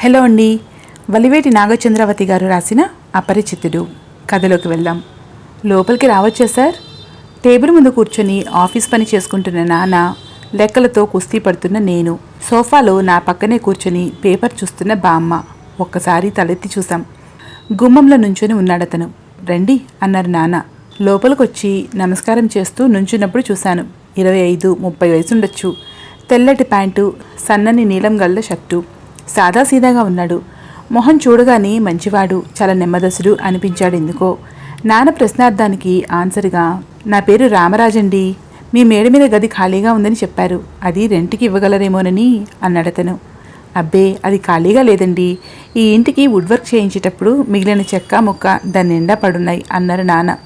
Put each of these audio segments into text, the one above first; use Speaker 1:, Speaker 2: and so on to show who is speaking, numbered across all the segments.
Speaker 1: Hello అండి. వలివేటి నాగచంద్రవతి గారు రాసిన అపరిచితుడు. కథలోకి వెళ్దాం. లోపలికి రావచ్చా సార్? టేబుల్ ముందు కూర్చొని ఆఫీస్ పని చేసుకుంటున్న నాన్న లెక్కలతో కుస్తీ పడుతున్న నేను. సోఫాలో నా పక్కనే కూర్చొని పేపర్ చూస్తున్న బామ్మ. ఒక్కసారి తలెత్తి చూసాం గుమ్మంలో నుంచొని ఉన్నాడతను. రండి అన్నారు నాన్న లోపలికొచ్చి నమస్కారం చేస్తూ నుంచున్నప్పుడు చూశాను. ఇరవై ఐదు ముప్పై వయసుండొచ్చు. తెల్లటి ప్యాంటు సన్నని నీలం గల్ల షర్టు. సాదాసీదాగా ఉన్నాడు. మొహం చూడగానే మంచివాడు చాలా నెమ్మదసుడు అనిపించాడు ఎందుకో. నాన్న ప్రశ్నార్థానికి ఆన్సర్గా నా పేరు రామరాజండి మీ మేడ మీద గది ఖాళీగా ఉందని చెప్పారు. అది రెంట్కి ఇవ్వగలరేమోనని అన్నాడతను అబ్బే అది ఖాళీగా లేదండి. ఈ ఇంటికి వుడ్ వర్క్ చేయించేటప్పుడు మిగిలిన చెక్క ముక్క దాని నిండా పడున్నాయి అన్నారు నాన్న.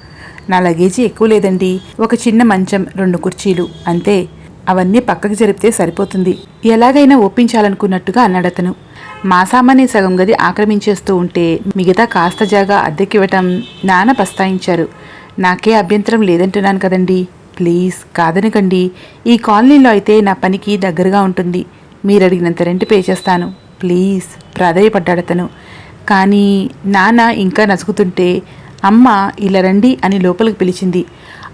Speaker 1: నా లగేజీ ఎక్కువ లేదండి. ఒక చిన్న మంచం రెండు కుర్చీలు అంతే. అవన్నీ పక్కకి జరిపితే సరిపోతుంది. ఎలాగైనా ఒప్పించాలనుకున్నట్టుగా అన్నాడతను మా సామాన్య సగం గది ఆక్రమించేస్తూ ఉంటే మిగతా కాస్త జాగా అద్దెకివ్వటం నాన్న పస్తాయించారు నాకే అభ్యంతరం లేదంటున్నాను కదండి. ప్లీజ్ కాదనకండి. ఈ కాలనీలో అయితే నా పనికి దగ్గరగా ఉంటుంది. మీరు అడిగినంత రెంట్ పే చేస్తాను. ప్లీజ్ ప్రాధాయపడ్డాడతను కానీ నాన్న ఇంకా నసుకుతుంటే అమ్మ ఇలా రండి అని లోపలికి పిలిచింది.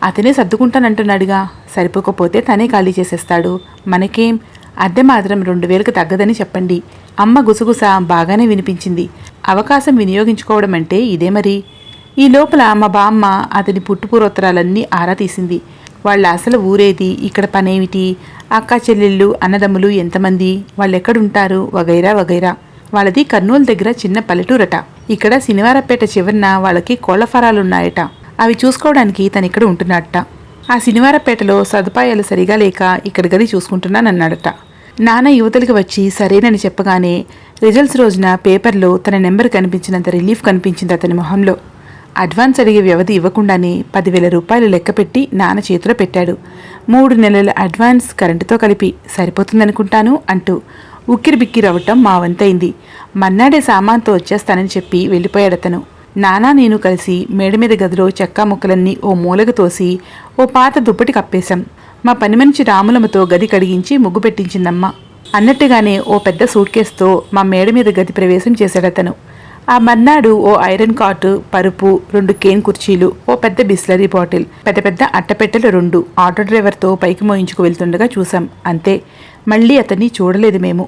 Speaker 1: అతనే సర్దుకుంటానంటున్నాడుగా. సరిపోకపోతే తనే ఖాళీ చేసేస్తాడు. మనకేం? అద్దె మాత్రం రెండు వేలకు తగ్గదని చెప్పండి. అమ్మ గుసగుస బాగానే వినిపించింది. అవకాశం వినియోగించుకోవడం అంటే ఇదే మరి. ఈ లోపల మా బామ్మ అతని పుట్టుపూర్వోత్తరాలన్నీ ఆరా తీసింది. వాళ్ళ అసలు ఊరేది? ఇక్కడ పనేమిటి? అక్క చెల్లెళ్ళు అన్నదమ్ములు ఎంతమంది? వాళ్ళెక్కడుంటారు? వగైరా వగైరా. వాళ్ళది కర్నూలు దగ్గర చిన్న పల్లెటూరట. ఇక్కడ శనివారపేట చివరన వాళ్ళకి కోళ్ళ ఫరాలున్నాయట. అవి చూసుకోవడానికి తను ఇక్కడ ఉంటున్నట్ట ఆ శనివారపేటలో సదుపాయాలు సరిగా లేక ఇక్కడ గది చూసుకుంటున్నానన్నాడట. నాన్న యువతలకి వచ్చి సరేనని చెప్పగానే రిజల్ట్స్ రోజున పేపర్లో తన నెంబర్ కనిపించినంత రిలీఫ్ కనిపించింది అతని మొహంలో. అడ్వాన్స్ అడిగే వ్యవధి ఇవ్వకుండానే పదివేల రూపాయలు లెక్కపెట్టి నాన్న చేతిలో పెట్టాడు. మూడు నెలల అడ్వాన్స్ కరెంటుతో కలిపి సరిపోతుందనుకుంటాను అంటూ ఉక్కిరిబిక్కిరవ్వటం మా వంతైంది. మన్నాడే సామాన్తో వచ్చేస్తానని చెప్పి వెళ్ళిపోయాడతను. నానా నేను కలిసి మేడ మీద గదిలో చెక్క ముక్కలన్నీ ఓ మూలకు తోసి ఓ పాత దుప్పటి కప్పేశాం. మా పని మనిషి రాములమ్మతో గది కడిగించి ముగ్గు పెట్టించిందమ్మ. అన్నట్టుగానే ఓ పెద్ద సూట్ కేసుతో మా మేడ మీద గది ప్రవేశం చేశాడతను ఆ మర్నాడు ఓ ఐరన్ కాటు పరుపు రెండు కేన్ కుర్చీలు ఓ పెద్ద బిస్లరీ బాటిల్ పెద్ద పెద్ద అట్టపెట్టెలు రెండు ఆటో డ్రైవర్తో పైకి మోయించుకు వెళ్తుండగా చూసాం అంతే. మళ్ళీ అతన్ని చూడలేదు మేము.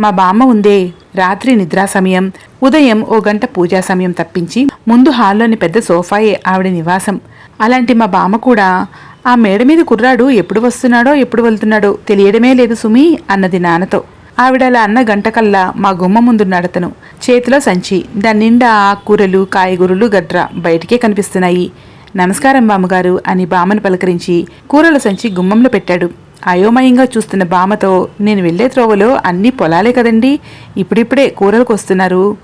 Speaker 1: మా బామ్మ ఉందే. రాత్రి నిద్రా సమయం. ఉదయం ఓ గంట పూజా సమయం తప్పించి ముందు హాల్లోని పెద్ద సోఫాయే ఆవిడ నివాసం. అలాంటి మా బామ్మ కూడా ఆ మేడ మీద కుర్రాడు ఎప్పుడు వస్తున్నాడో ఎప్పుడు వెళ్తున్నాడో తెలియడమే లేదు సుమి అన్నది నాన్నతో. ఆవిడ అలా అన్న గంటకల్లా మా గుమ్మ ముందున్నాడతను. చేతిలో సంచి దాని నిండా ఆకుకూరలు కాయగూరలు గడ్ర బయటికే కనిపిస్తున్నాయి. నమస్కారం బామ్మగారు అని బామ్మను పలకరించి కూరల సంచి గుమ్మంలో పెట్టాడు. అయోమయంగా చూస్తున్న బామతో నేను వెళ్ళే త్రోవలో అన్ని పొలాలే కదండి. ఇప్పుడిప్పుడే కూరలకు వస్తున్నారు.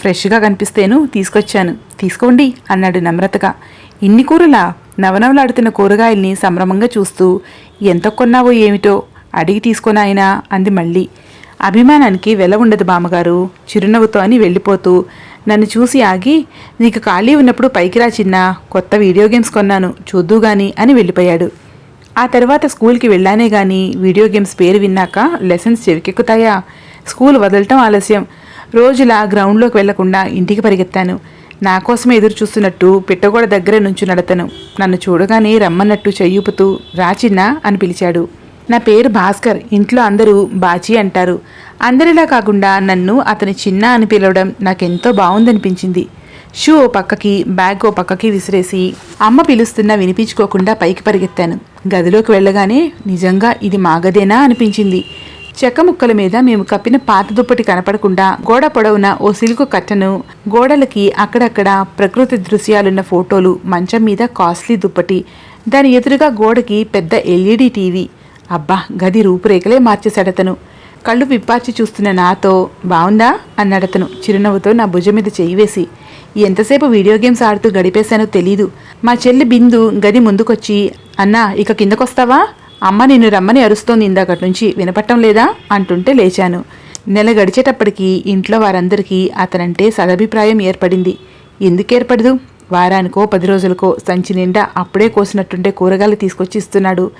Speaker 1: ఫ్రెష్గా కనిపిస్తేను తీసుకొచ్చాను. తీసుకోండి అన్నాడు నమ్రతగా. ఇన్ని కూరలా? నవనవలాడుతున్న కూరగాయల్ని సంభ్రమంగా చూస్తూ ఎంత కొన్నావో ఏమిటో అడిగి తీసుకొనాయనా అంది మళ్ళీ. అభిమానానికి వెల ఉండదు బామ్మగారు. చిరునవ్వుతో అని వెళ్ళిపోతూ నన్ను చూసి ఆగి నీకు ఖాళీ ఉన్నప్పుడు పైకి రా చిన్న. కొత్త వీడియో గేమ్స్ కొన్నాను. చూద్దూ గాని అని వెళ్ళిపోయాడు. ఆ తర్వాత స్కూల్కి వెళ్ళానే కానీ వీడియో గేమ్స్ పేరు విన్నాక లెసన్స్ చెవికెక్కుతాయా? స్కూల్ వదలటం ఆలస్యం. రోజులా గ్రౌండ్లోకి వెళ్ళకుండా ఇంటికి పరిగెత్తాను. నా కోసం ఎదురు చూస్తున్నట్టు పిట్టగోడ దగ్గర నుంచి నడతను. నన్ను చూడగానే రమ్మన్నట్టు చెయ్యూపుతూ రాచిన్నా అని పిలిచాడు. నా పేరు భాస్కర్. ఇంట్లో అందరూ బాచి అంటారు. అందరిలా కాకుండా నన్ను అతని చిన్న అని పిలవడం నాకెంతో బాగుందనిపించింది షూ ఓ పక్కకి బ్యాగ్ ఓ పక్కకి విసిరేసి అమ్మ పిలుస్తున్నా వినిపించుకోకుండా పైకి పరిగెత్తాను. గదిలోకి వెళ్ళగానే నిజంగా ఇది మాగదేనా అనిపించింది. చెక్క ముక్కల మీద మేము కప్పిన పాత దుప్పటి కనపడకుండా గోడ పొడవున ఓ సిల్కు కట్టను గోడలకి అక్కడక్కడ ప్రకృతి దృశ్యాలున్న ఫోటోలు మంచం మీద కాస్ట్లీ దుప్పటి దాని ఎదురుగా గోడకి పెద్ద ఎల్ఈడి టీవీ. అబ్బా గది రూపురేఖలే మార్చేశాడతను. కళ్ళు విప్పార్చి చూస్తున్న నాతో బావుందా? అన్నాడతను చిరునవ్వుతో నా భుజం మీద చేయి వేసి. ఎంతసేపు వీడియో గేమ్స్ ఆడుతూ గడిపేశానో తెలీదు. మా చెల్లి బిందు గది ముందుకొచ్చి అన్నా ఇక కిందకొస్తావా? అమ్మ నిన్ను రమ్మని అరుస్తోంది ఇందాకటి నుంచి వినపట్టం లేదా? అంటుంటే లేచాను. నెల గడిచేటప్పటికి ఇంట్లో వారందరికీ అతనంటే సదభిప్రాయం ఏర్పడింది. ఎందుకు ఏర్పడదు? వారానికో పది రోజులకో సంచి నిండా అప్పుడే కోసినట్టుంటే కూరగాయలు తీసుకొచ్చి ఇస్తున్నాడు.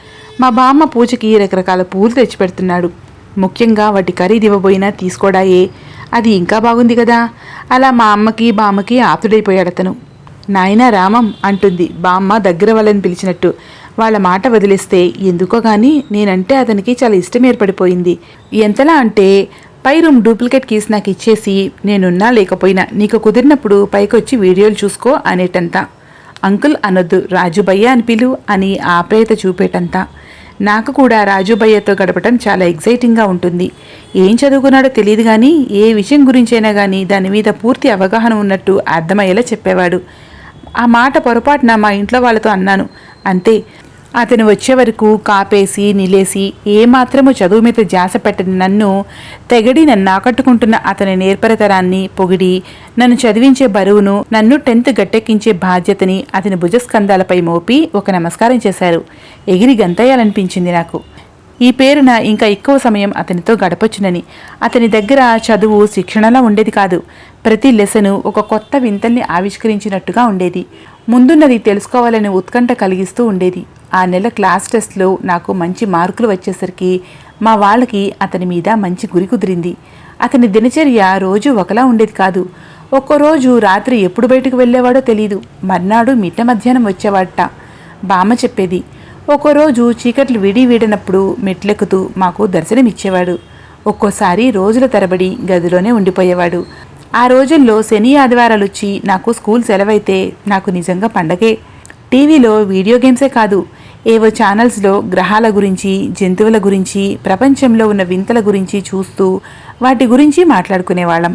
Speaker 1: మా బామ్మ పూజకి రకరకాల పూలు తెచ్చిపెడుతున్నాడు. ముఖ్యంగా వాటి ఖరీదు ఇవ్వబోయినా తీసుకోడాయే. అది ఇంకా బాగుంది కదా. అలా మా అమ్మకి బామ్మకి ఆప్తుడైపోయాడు అతను. నాయనా రామం అంటుంది బామ్మ దగ్గర వాళ్ళని పిలిచినట్టు. వాళ్ళ మాట వదిలేస్తే ఎందుకో గాని నేనంటే అతనికి చాలా ఇష్టం ఏర్పడిపోయింది. ఎంతలా అంటే పై రూమ్ డూప్లికేట్ కీస్ నాకు ఇచ్చేసి నేనున్నా లేకపోయినా నీకు కుదిరినప్పుడు పైకొచ్చి వీడియోలు చూసుకో అనేటంత. అంకుల్ అనొద్దు రాజుబయ్య అని పిలు అని ఆప్యాయత చూపేటంత. నాకు కూడా రాజుబయ్యతో గడపటం చాలా ఎగ్జైటింగ్గా ఉంటుంది. ఏం చదువుకున్నాడో తెలియదు కానీ ఏ విషయం గురించైనా కానీ దాని మీద పూర్తి అవగాహన ఉన్నట్టు అర్థమయ్యేలా చెప్పేవాడు. ఆ మాట పొరపాటున మా ఇంట్లో వాళ్ళతో అన్నాను. అంతే అతను వచ్చే వరకు కాపేసి నిలేసి ఏమాత్రము చదువు మీద జాస పెట్టని నన్ను తెగడి నన్ను ఆకట్టుకుంటున్న అతని నేర్పరతరాన్ని పొగిడి నన్ను చదివించే బరువును నన్ను టెన్త్ గట్టెక్కించే బాధ్యతని అతని భుజస్కంధాలపై మోపి ఒక నమస్కారం చేశారు. ఎగిరి గంతయ్యాలనిపించింది నాకు. ఈ పేరున ఇంకా ఎక్కువ సమయం అతనితో గడపొచ్చునని. అతని దగ్గర చదువు శిక్షణలా ఉండేది కాదు. ప్రతి లెసను ఒక కొత్త వింతల్ని ఆవిష్కరించినట్టుగా ఉండేది. ముందున్నది తెలుసుకోవాలని ఉత్కంఠ కలిగిస్తూ ఉండేది. ఆ నెల క్లాస్ టెస్ట్లో నాకు మంచి మార్కులు వచ్చేసరికి మా వాళ్ళకి అతని మీద మంచి గురి కుదిరింది. అతని దినచర్య రోజు ఒకలా ఉండేది కాదు. ఒక్కో రోజు రాత్రి ఎప్పుడు బయటకు వెళ్ళేవాడో తెలీదు. మర్నాడు మిట్ట మధ్యాహ్నం వచ్చేవాడట. బామ్మ చెప్పేది ఒక్కోరోజు చీకట్లు విడి వీడినప్పుడు మెట్లెక్కుతూ మాకు దర్శనమిచ్చేవాడు. ఒక్కోసారి రోజుల తరబడి గదిలోనే ఉండిపోయేవాడు. ఆ రోజుల్లో శని ఆదివారాలు వచ్చి నాకు స్కూల్ సెలవైతే నాకు నిజంగా పండగే. టీవీలో వీడియో గేమ్సే కాదు ఏవో ఛానల్స్లో గ్రహాల గురించి జంతువుల గురించి ప్రపంచంలో ఉన్న వింతల గురించి చూస్తూ వాటి గురించి మాట్లాడుకునేవాళ్ళం.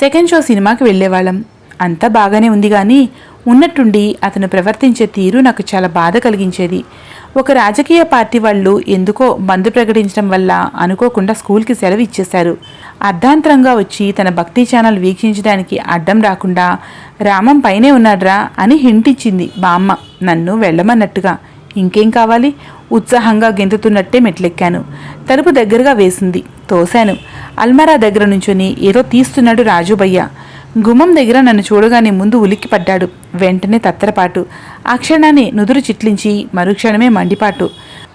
Speaker 1: సెకండ్ షో సినిమాకి వెళ్ళేవాళ్ళం. అంతా బాగానే ఉంది కానీ ఉన్నట్టుండి అతను ప్రవర్తించే తీరు నాకు చాలా బాధ కలిగించేది. ఒక రాజకీయ పార్టీ వాళ్ళు ఎందుకో బంద్ ప్రకటించడం వల్ల అనుకోకుండా స్కూల్కి సెలవు ఇచ్చేశారు. అర్ధాంతరంగా వచ్చి తన భక్తి ఛానల్ వీక్షించడానికి అడ్డం రాకుండా రామం పైనే ఉన్నాడ్రా అని హింట్ ఇచ్చింది బామ్మ నన్ను వెళ్ళమన్నట్టుగా. ఇంకేం కావాలి? ఉత్సాహంగా గెంతుతున్నట్టే మెట్లెక్కాను. తలుపు దగ్గరగా వేసింది. తోశాను. అల్మారా దగ్గర నుంచొని ఏదో తీస్తున్నాడు రాజుబయ్య. గుమ్మం దగ్గర నన్ను చూడగానే ముందు ఉలిక్కి పడ్డాడు వెంటనే తత్తరపాటు. ఆ క్షణాన్ని నుదురు చిట్లించి మరుక్షణమే మండిపాటు.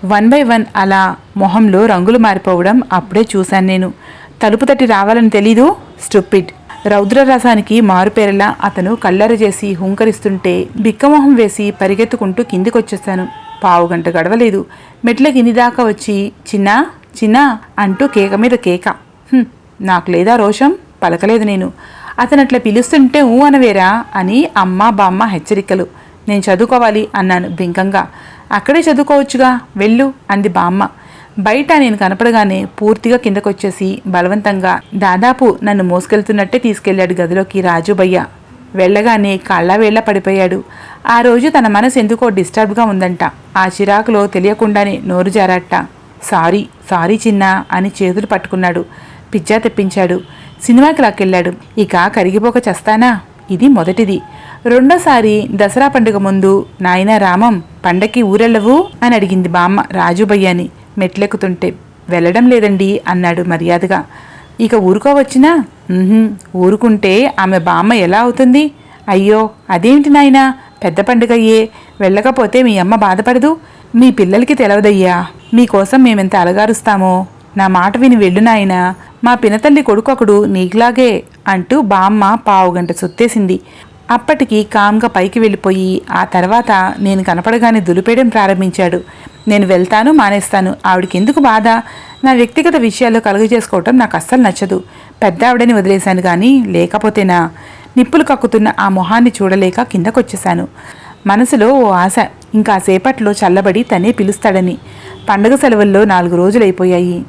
Speaker 1: వన్ బై వన్ అలా మొహంలో రంగులు మారిపోవడం అప్పుడే చూశాను నేను. తలుపు తట్టి రావాలని తెలీదు? స్టూపిడ్. రౌద్రరసానికి మారుపేరలా అతను కల్లర చేసి హుంకరిస్తుంటే బిక్కమొహం వేసి పరిగెత్తుకుంటూ కిందికొచ్చేశాను. పావుగంట గడవలేదు. మెట్ల కిందిదాకా వచ్చి చిన్నా చిన్నా అంటూ కేక మీద కేక. నాకు లేదా రోషం? పలకలేదు నేను. అతను అట్లా పిలుస్తుంటే ఊ అనవేరా అని అమ్మ బామ్మ హెచ్చరికలు. నేను చదువుకోవాలి అన్నాను బింకంగా. అక్కడే చదువుకోవచ్చుగా? వెళ్ళు అంది బామ్మ. బయట నేను కనపడగానే పూర్తిగా కిందకొచ్చేసి బలవంతంగా దాదాపు నన్ను మోసుకెళ్తున్నట్టే తీసుకెళ్ళాడు గదిలోకి రాజుబయ్య. వెళ్ళగానే కళ్ళవేళ్ళ పడిపోయాడు. ఆ రోజు తన మనసు ఎందుకో డిస్టర్బ్గా ఉందంట. ఆ చిరాకులో తెలియకుండానే నోరు జారట్ట. సారీ సారీ చిన్న అని చేతులు పట్టుకున్నాడు. పిజ్జా తెప్పించాడు. సినిమాకి లాక్కెళ్ళాడు. ఇక కరిగిపోక చస్తానా? ఇది మొదటిది. రెండోసారి దసరా పండుగ ముందు నాయనా రామం పండక్కి ఊరెళ్ళవు? అని అడిగింది బామ్మ రాజుబయ్యని. మెట్లెక్కుతుంటే వెళ్ళడం లేదండి అన్నాడు మర్యాదగా. ఇక ఊరుకోవచ్చినా ఊరుకుంటే ఆమె బామ్మ ఎలా అవుతుంది? అయ్యో అదేంటి నాయనా? పెద్ద పండుగయ్యే. వెళ్ళకపోతే మీ అమ్మ బాధపడదు. మీ పిల్లలకి తెలవదయ్యా. మీకోసం మేమెంత అలగారుస్తామో. నా మాట విని వెళ్ళు నాయనా. మా పినతల్లి కొడుకొకడు నీకులాగే అంటూ బామ్మ పావుగంట సొత్తేసింది. అప్పటికి కామ్గా పైకి వెళ్ళిపోయి ఆ తర్వాత నేను కనపడగానే దులిపేయడం ప్రారంభించాడు. నేను వెళ్తాను మానేస్తాను. ఆవిడకి ఎందుకు బాధ? నా వ్యక్తిగత విషయాల్లో కలుగజేసుకోవటం నాకు అస్సలు నచ్చదు. పెద్ద ఆవిడని వదిలేశాను కానీ లేకపోతేనా? నిప్పులు కక్కుతున్న ఆ మొహాన్ని చూడలేక కిందకొచ్చేశాను. మనసులో ఓ ఆశ ఇంకా సేపట్లో చల్లబడి తనే పిలుస్తాడని. పండగ సెలవుల్లో నాలుగు రోజులైపోయాయి.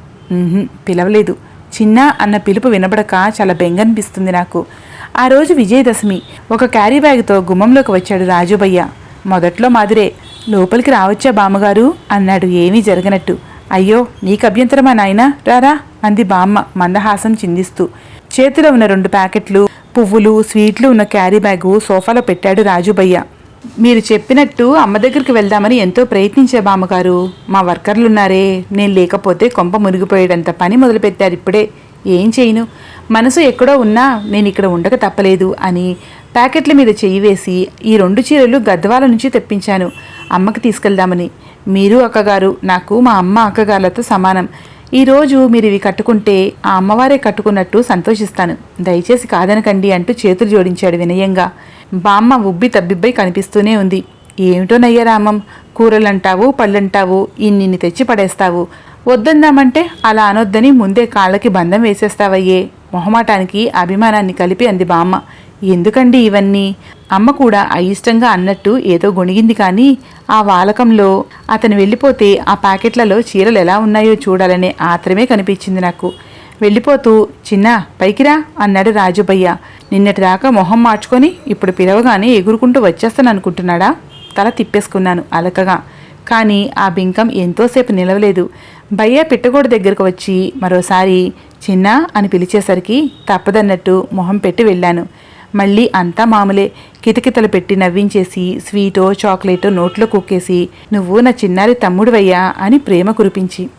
Speaker 1: పిలవలేదు. చిన్న అన్న పిలుపు వినబడక చాలా బెంగనిపిస్తుంది నాకు. ఆ రోజు విజయదశమి. ఒక క్యారీ బ్యాగ్తో గుమ్మంలోకి వచ్చాడు రాజుబయ్య. మొదట్లో మాదిరే. లోపలికి రావచ్చా బామ్మగారు? అన్నాడు ఏమీ జరగనట్టు. అయ్యో నీకు అభ్యంతరమా నాయనా? రారా అంది బామ్మ మందహాసం చిందిస్తూ. చేతిలో ఉన్న రెండు ప్యాకెట్లు పువ్వులు స్వీట్లు ఉన్న క్యారీ బ్యాగు సోఫాలో పెట్టాడు రాజుబయ్య. మీరు చెప్పినట్టు అమ్మ దగ్గరికి వెళ్దామని ఎంతో ప్రయత్నించే బామ్మగారు. మా వర్కర్లున్నారే నేను లేకపోతే కొంప మునిగిపోయేటంత పని మొదలుపెట్టారు ఇప్పుడే. ఏం చేయను? మనసు ఎక్కడో ఉన్నా నేను ఇక్కడ ఉండక తప్పలేదు అని ప్యాకెట్ల మీద చెయ్యి వేసి ఈ రెండు చీరలు గద్వాల నుంచి తెప్పించాను. అమ్మకి తీసుకెళ్దామని. మీరు అక్కగారు నాకు మా అమ్మ అక్కగారులతో సమానం. ఈరోజు మీరు ఇవి కట్టుకుంటే ఆ అమ్మవారే కట్టుకున్నట్టు సంతోషిస్తాను. దయచేసి కాదనకండి అంటూ చేతులు జోడించాడు వినయంగా. బామ్మ ఉబ్బి తబ్బిబ్బై కనిపిస్తూనే ఉంది. ఏమిటో నయ్యరామం కూరలంటావు పళ్ళంటావు ఇన్నిన్ని తెచ్చి పడేస్తావు. వద్దందామంటే అలా అనొద్దని ముందే కాళ్ళకి బంధం వేసేస్తావయ్యే. మొహమాటానికి అభిమానాన్ని కలిపి అంది బామ్మ. ఎందుకండి ఇవన్నీ? అమ్మ కూడా అయిష్టంగా అన్నట్టు ఏదో గొణిగింది కానీ ఆ వాలకంలో అతను వెళ్ళిపోతే ఆ ప్యాకెట్లలో చీరలు ఎలా ఉన్నాయో చూడాలనే ఆత్రమే కనిపించింది నాకు. వెళ్ళిపోతూ చిన్న పైకిరా అన్నాడు రాజుబయ్య. నిన్నటిదాకా మొహం మార్చుకొని ఇప్పుడు పిలవగానే ఎగురుకుంటూ వచ్చేస్తాను అనుకుంటున్నాడా తల తిప్పేసుకున్నాను అలకగా. కానీ ఆ బింకం ఎంతోసేపు నిలవలేదు. భయ్య పెట్టగోడ దగ్గరకు వచ్చి మరోసారి చిన్న అని పిలిచేసరికి తప్పదన్నట్టు మొహం పెట్టి వెళ్ళాను. మళ్ళీ అంతా మామూలే. కితకితలు పెట్టి నవ్వించేసి స్వీటో చాక్లెటో నోట్లో కుక్కేసి నువ్వు నా చిన్నారి తమ్ముడువయ్యా అని ప్రేమ కురిపించి.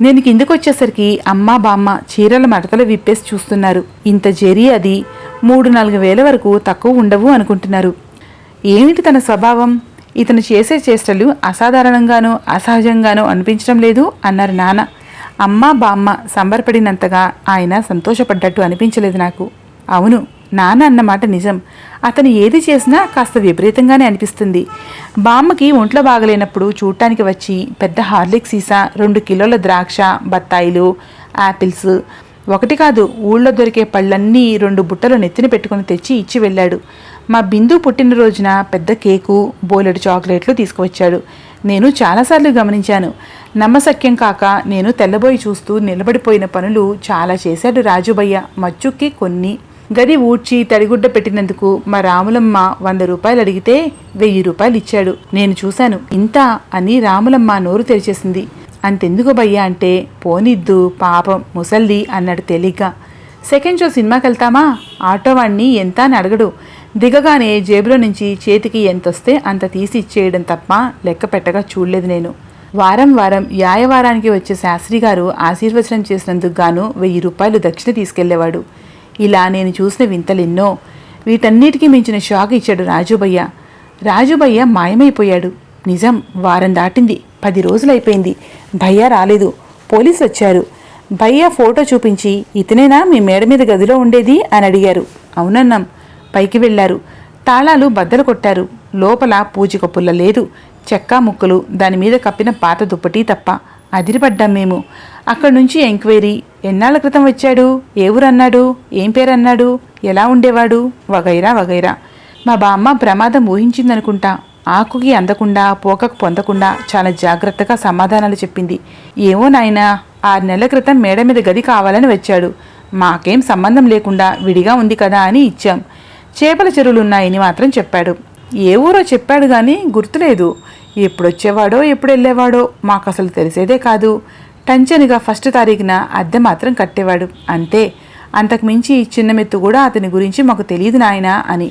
Speaker 1: నేను కిందకు వచ్చేసరికి అమ్మ బామ్మ చీరల మడతలు విప్పేసి చూస్తున్నారు. ఇంత జరి అది. మూడు నాలుగు వేల వరకు తక్కువ ఉండవు అనుకుంటున్నారు. ఏమిటి తన స్వభావం? ఇతను చేసే చేష్టలు అసాధారణంగానో అసహజంగానో అనిపించడం లేదు అన్నారు నాన్న. అమ్మ బామ్మ సంబరపడినంతగా ఆయన సంతోషపడ్డట్టు అనిపించలేదు నాకు. అవును నాన్న అన్నమాట నిజం. అతను ఏది చేసినా కాస్త విపరీతంగానే అనిపిస్తుంది. బామ్మకి ఒంట్లో బాగలేనప్పుడు చూడటానికి వచ్చి పెద్ద హార్లిక్ సీసా రెండు కిలోల ద్రాక్ష బత్తాయిలు యాపిల్స్ ఒకటి కాదు ఊళ్ళో దొరికే పళ్ళన్నీ రెండు బుట్టలు నెత్తిన పెట్టుకుని తెచ్చి ఇచ్చి వెళ్ళాడు. మా బిందు పుట్టినరోజున పెద్ద కేకు బోలెడు చాక్లెట్లు తీసుకువచ్చాడు. నేను చాలాసార్లు గమనించాను. నమ్మసక్యం కాక నేను తెల్లబోయి చూస్తూ నిలబడిపోయిన పనులు చాలా చేశాడు రాజుబయ్య. మచ్చుక్కి కొన్ని గది ఊడ్చి తడిగుడ్డ పెట్టినందుకు మా రాములమ్మ వంద రూపాయలు అడిగితే వెయ్యి రూపాయలు ఇచ్చాడు. నేను చూశాను ఇంత అని రాములమ్మ నోరు తెరిచేసింది. అంతెందుకు భయ్యా అంటే పోనిద్దు పాపం ముసల్ది అన్నాడు తేలిగ్గా. సెకండ్ షో సినిమాకి వెళ్తామా ఆటో వాణ్ణి ఎంత అని అడగడు. దిగగానే జేబులో నుంచి చేతికి ఎంతొస్తే అంత తీసి ఇచ్చేయడం తప్ప లెక్క పెట్టగా చూడలేదు నేను. వారం వారం యాయవారానికి వచ్చే శాస్త్రి గారు ఆశీర్వచనం చేసినందుకు గాను వెయ్యి రూపాయలు దక్షిణ తీసుకెళ్ళేవాడు. ఇలా నేను చూసిన వింతలెన్నో. వీటన్నిటికీ మించిన షాక్ ఇచ్చాడు రాజుబయ్య. రాజుబయ్య మాయమైపోయాడు. నిజం వారం దాటింది. పది రోజులైపోయింది. భయ్య రాలేదు. పోలీసు వచ్చారు. భయ్య ఫోటో చూపించి ఇతనేనా మీ మేడ మీద గదిలో ఉండేది? అని అడిగారు. అవునన్నాం. పైకి వెళ్ళారు. తాళాలు బద్దలు కొట్టారు. లోపల పూజిక పుల్ల లేదు. చెక్కా ముక్కలు దాని మీద కప్పిన పాత దుప్పటి తప్ప. అదిరిపడ్డాం మేము. అక్కడి నుంచి ఎంక్వైరీ. ఎన్నాళ్ళ క్రితం వచ్చాడు? ఏ ఊరన్నాడు? ఏం పేరన్నాడు? ఎలా ఉండేవాడు? వగైరా వగైరా. మా బామ్మ ప్రమాదం ఊహించిందనుకుంటా. ఆకుకి అందకుండా పోకకు పొందకుండా చాలా జాగ్రత్తగా సమాధానాలు చెప్పింది. ఏమో నాయనా ఆరు నెలల క్రితం మేడ మీద గది కావాలని వచ్చాడు. మాకేం సంబంధం లేకుండా విడిగా ఉంది కదా అని ఇచ్చాం. చేపల చెరువులున్నాయని మాత్రం చెప్పాడు. ఏ ఊరో చెప్పాడు కానీ గుర్తులేదు. ఎప్పుడొచ్చేవాడో ఎప్పుడు వెళ్ళేవాడో మాకు అసలు తెలిసేదే కాదు. టంచనుగా ఫస్ట్ తారీఖున అద్దె మాత్రం కట్టేవాడు. అంతే. అంతకుమించి చిన్న మెత్తు కూడా అతని గురించి మాకు తెలియదు నాయనా అని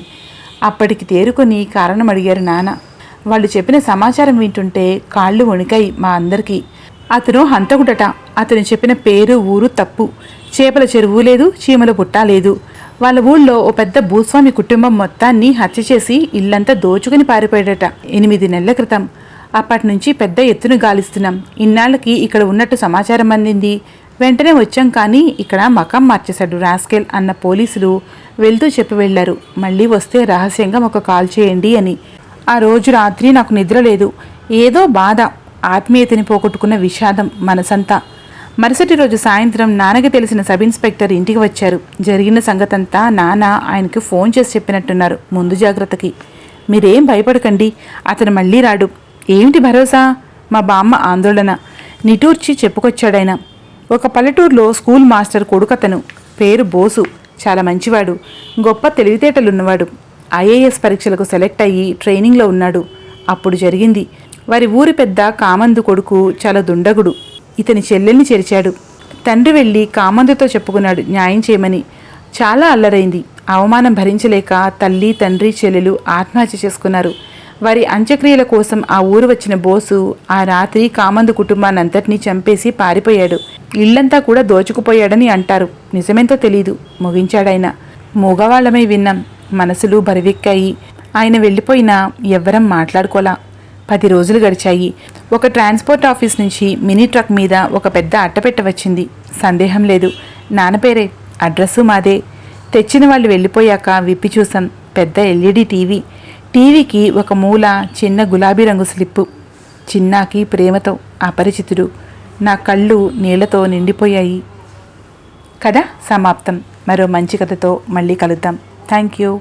Speaker 1: అప్పటికి తేరుకొని కారణం అడిగారు నాన్న. వాళ్ళు చెప్పిన సమాచారం వింటుంటే కాళ్ళు వణికాయి మా అందరికీ. అతను హంతకుడట. అతను చెప్పిన పేరు ఊరు తప్పు. చేపల చెరువు లేదు చీమల పుట్ట లేదు. వాళ్ళ ఊళ్ళో ఓ పెద్ద భూస్వామి కుటుంబం మొత్తాన్ని హత్య చేసి ఇల్లంతా దోచుకుని పారిపోయాడట. ఎనిమిది నెలల క్రితం. అప్పటి నుంచి పెద్ద ఎత్తున గాలిస్తున్నాం. ఇన్నాళ్ళకి ఇక్కడ ఉన్నట్టు సమాచారం అందింది. వెంటనే వచ్చాం కానీ ఇక్కడ మకం మార్చేశాడు రాస్కెల్ అన్న పోలీసులు వెళ్తూ చెప్పి వెళ్ళారు మళ్ళీ వస్తే రహస్యంగా ఒక కాల్ చేయండి అని. ఆ రోజు రాత్రి నాకు నిద్ర లేదు. ఏదో బాధ ఆత్మీయతని పోగొట్టుకున్న విషాదం మనసంతా. మరుసటి రోజు సాయంత్రం నాన్నకి తెలిసిన సబ్ ఇన్స్పెక్టర్ ఇంటికి వచ్చారు. జరిగిన సంగతంతా నాన్న ఆయనకి ఫోన్ చేసి చెప్పినట్టున్నారు. ముందు జాగ్రత్తకి. మీరేం భయపడకండి. అతను మళ్ళీ రాడు. ఏమిటి భరోసా? మా బామ్మ ఆందోళన. నిటూర్చి చెప్పుకొచ్చాడాయన. ఒక పల్లెటూరులో స్కూల్ మాస్టర్ కొడుకతను. పేరు బోసు. చాలా మంచివాడు. గొప్ప తెలివితేటలున్నవాడు. ఐఏఎస్ పరీక్షలకు సెలెక్ట్ అయ్యి ట్రైనింగ్లో ఉన్నాడు. అప్పుడు జరిగింది. వారి ఊరి పెద్ద కామందు కొడుకు చాలా దుండగుడు. ఇతని చెల్లెల్ని చేర్చాడు. తండ్రి వెళ్ళి కామందుతో చెప్పుకున్నాడు. న్యాయం చేయమని. చాలా అల్లరైంది. అవమానం భరించలేక తల్లి తండ్రి చెల్లెలు ఆత్మహత్య చేసుకున్నారు. వారి అంత్యక్రియల కోసం ఆ ఊరు వచ్చిన బోసు ఆ రాత్రి కామందు కుటుంబాన్నంతటినీ చంపేసి పారిపోయాడు. ఇల్లంతా కూడా దోచుకుపోయాడని అంటారు. నిజమేంతో తెలీదు. ముగించాడాయన. మూగవాళ్ళమై విన్నాం. మనసులు బరివెక్కాయి. ఆయన వెళ్ళిపోయినా ఎవ్వరం మాట్లాడుకోలా. పది రోజులు గడిచాయి. ఒక ట్రాన్స్పోర్ట్ ఆఫీస్ నుంచి మినీ ట్రక్ మీద ఒక పెద్ద అట్టపెట్ట వచ్చింది. సందేహం లేదు. నాన్న పేరే? అడ్రస్సు మాదే. తెచ్చిన వాళ్ళు వెళ్ళిపోయాక విప్పి చూసాం పెద్ద ఎల్ఈడి టీవీ. టీవీకి ఒక మూల చిన్న గులాబీ రంగు స్లిప్పు. చిన్నాకి ప్రేమతో అపరిచితుడు. నా కళ్ళు నీళ్ళతో నిండిపోయాయి. కథ సమాప్తం. మరో మంచి కథతో మళ్ళీ కలుద్దాం. Thank you.